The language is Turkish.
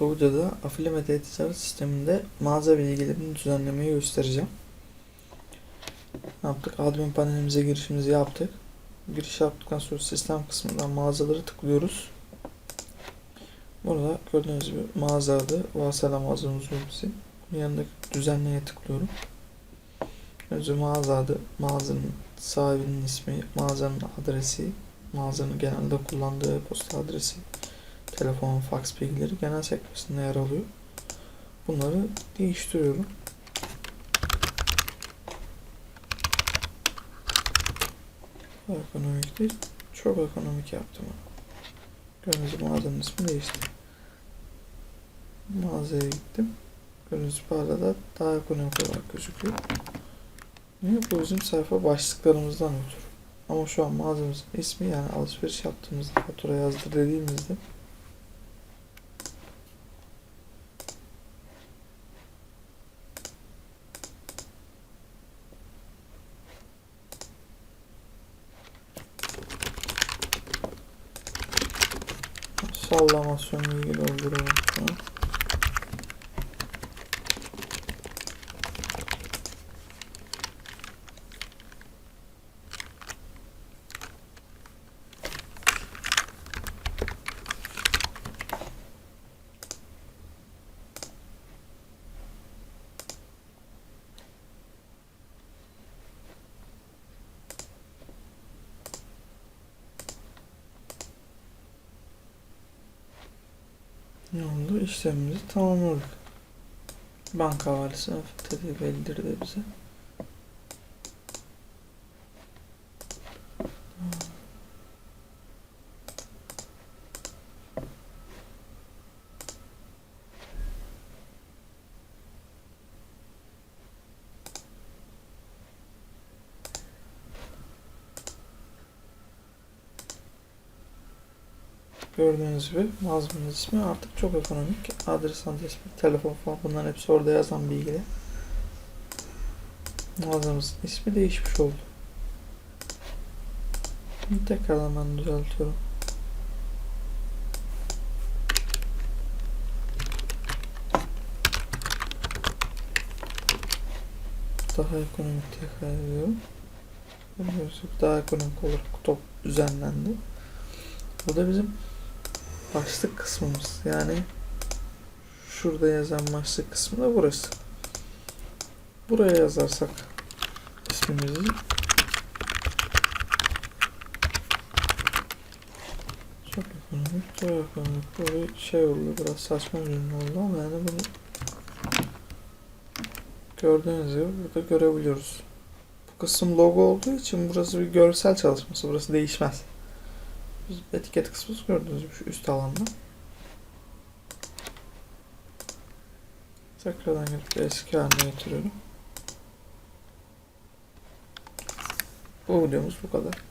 Bu videoda Afilimet e-ticaret sisteminde mağaza bilgilerini düzenlemeyi göstereceğim. Ne yaptık? Admin panelimize girişimizi yaptık. Giriş yaptıktan sonra sistem kısmından mağazaları tıklıyoruz. Burada gördüğünüz gibi mağaza adı, Vasela mağazamız bizim. Bunun yanındaki düzenleye tıklıyorum. Önce mağaza adı, mağazanın sahibinin ismi, mağazanın adresi, mağazanın genelde kullandığı posta adresi, telefon, fax bilgileri genel sekmesinde yer alıyor. Bunları değiştiriyorum. Ekonomik değil, çok ekonomik yaptım. Gibi mağazanın ismi değişti. Mağazaya gittim. Hala da daha ekonomik olarak gözüküyor. Niye? Bu bizim sayfa başlıklarımızdan ötürü. Ama şu an mağazamızın ismi yani alışveriş yaptığımızda fatura yazdır dediğimizde Sallamasyonla ilgili olduğunu Ne oldu? İşlemimizi tamamladık. Banka havalesi hafifte bildirdi bize. Gördüğünüz gibi mağazanın ismi artık çok ekonomik. Adres, adres, telefon falan bunların hepsi orada yazan bilgiler. Mağazamızın ismi değişmiş oldu. Tekrardan ben düzeltiyorum. Daha ekonomik tekrar ediyorum. Daha ekonomik olarak top düzenlendi. Bu da bizim başlık kısmımız. Yani şurada yazan başlık kısmı da burası. Buraya yazarsak ismimizi çok ekonomik, çok ekonomik. Bir şey oldu, biraz saçma bir oldu ama yani bunu gördüğünüz gibi burada görebiliyoruz. Bu kısım logo olduğu için burası bir görsel çalışması, burası değişmez. Etiket kısmımız gördüğünüz gibi şu üst alanda. Tekrardan gelip eski haline getiriyorum. Bu videomuz bu kadar.